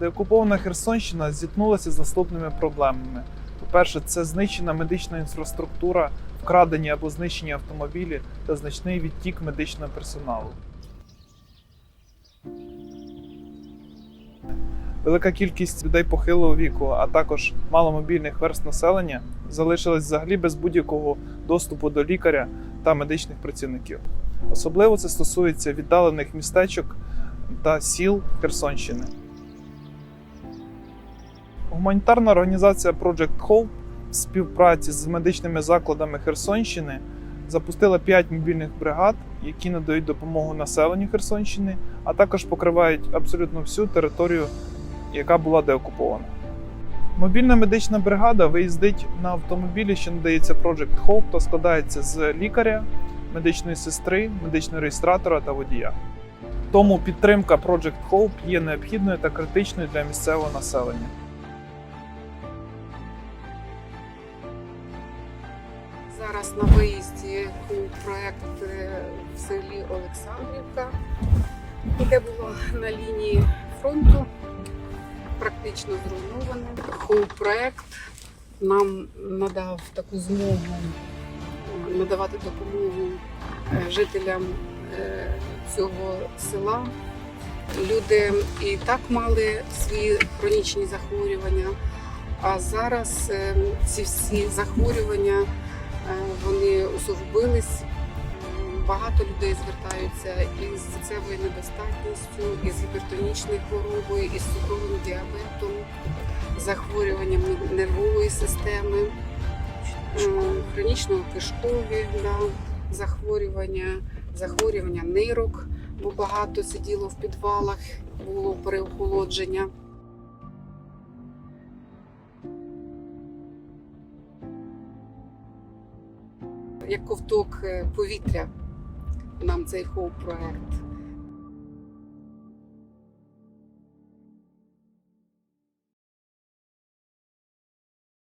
Деокупована Херсонщина зіткнулася з наступними проблемами. По-перше, це знищена медична інфраструктура, вкрадені або знищені автомобілі та значний відтік медичного персоналу. Велика кількість людей похилого віку, а також маломобільних верст населення залишились взагалі без будь-якого доступу до лікаря та медичних працівників. Особливо це стосується віддалених містечок та сіл Херсонщини. Гуманітарна організація Project Hope в співпраці з медичними закладами Херсонщини запустила 5 мобільних бригад, які надають допомогу населенню Херсонщини, а також покривають абсолютно всю територію, яка була деокупована. Мобільна медична бригада виїздить на автомобілі, що надається Project Hope, та складається з лікаря, медичної сестри, медичного реєстратора та водія. Тому підтримка Project Hope є необхідною та критичною для місцевого населення. Зараз на виїзді проєкт е, в селі Олександрівка, яке було на лінії фронту, практично зруйноване. Проєкт нам надав таку змогу е, надавати допомогу е, жителям цього села. Люди і так мали свої хронічні захворювання, а зараз ці всі захворювання вони усугубились. Е, Багато людей звертаються із серцевою недостатністю, із гіпертонічною хворобою, із цукровим діабетом, захворюванням нервової системи, е, хронічно-кишкові да, захворювання, захворювання нирок, бо багато сиділо в підвалах, було переохолодження. Як ковток е, повітря. Нам цей хоуп проект